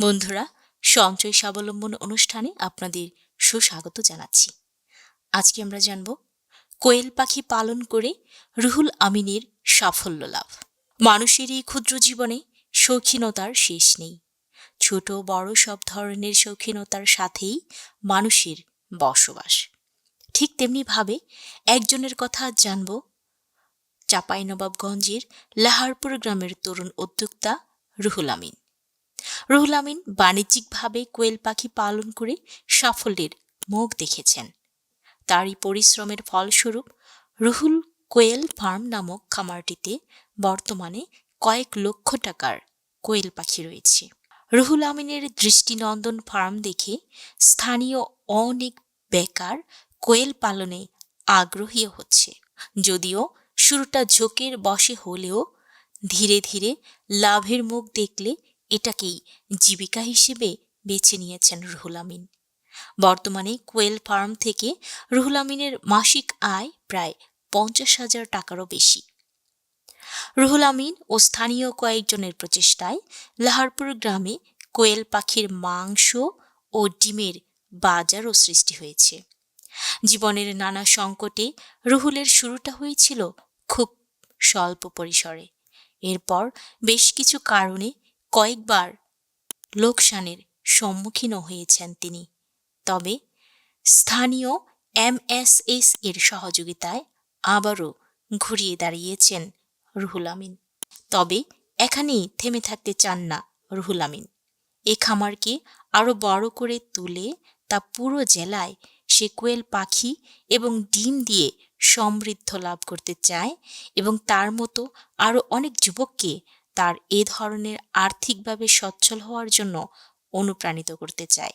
বন্ধুরা, সঞ্চয় স্বাবলম্বন অনুষ্ঠানে আপনাদের সুস্বাগত জানাচ্ছি। আজকে আমরা জানব, কোয়েল পাখি পালন করে রুহুল আমিনের সাফল্য লাভ। মানুষের এই ক্ষুদ্র জীবনে শৌখিনতার শেষ নেই। ছোট বড় সব ধরনের শৌখিনতার সাথেই মানুষের বসবাস। ঠিক তেমনিভাবে একজনের কথা জানব, চাঁপাইনবাবগঞ্জের লাহারপুর গ্রামের তরুণ উদ্যোক্তা রুহুল আমিন। রুহুল আমিন বাণিজ্যিকভাবে কোয়েল পাখি পালন করে সাফল্যের মুখ দেখেছেন। তারই পরিশ্রমের ফলস্বরূপ রুহুল কোয়েল ফার্ম নামক খামারটিতে বর্তমানে কয়েক লক্ষ টাকার কোয়েল পাখি রয়েছে। রুহুল আমিনের দৃষ্টিনন্দন ফার্ম দেখে স্থানীয় অনেক বেকার কোয়েল পালনে আগ্রহী হচ্ছে। যদিও শুরুটা ঝোঁকের বসে হলেও ধীরে ধীরে লাভের মুখ দেখলে এটাকেই জীবিকা হিসেবে বেছে নিয়েছেন রুহুল আমিন। বর্তমানে কোয়েল ফার্ম থেকে রুহুল আমিনের মাসিক আয় প্রায় পঞ্চাশ হাজার টাকারও বেশি। রুহুল আমিন ও স্থানীয় কয়েকজনের প্রচেষ্টায় লাহারপুর গ্রামে কোয়েল পাখির মাংস ও ডিমের বাজারও সৃষ্টি হয়েছে। জীবনের নানা সংকটে রুহুলের শুরুটা হয়েছিল খুব স্বল্প পরিসরে। এরপর বেশ কিছু কারণে কয়েকবার লোকসানের সম্মুখীনও হয়েছেন তিনি। তবে স্থানীয় এমএসএস এর সহযোগিতায় আবারও ঘুরিয়ে দাঁড়িয়েছেন রুহুল আমিন। তবে এখানেই থেমে থাকতে চান না রুহুল আমিন। এ খামারকে আরও বড় করে তুলে তা পুরো জেলায় সে কোয়েল পাখি এবং ডিম দিয়ে সমৃদ্ধ লাভ করতে চায় এবং তার মতো আরও অনেক যুবককে তার এ ধরনের আর্থিকভাবে সচ্ছল হওয়ার জন্য অনুপ্রাণিত করতে চায়।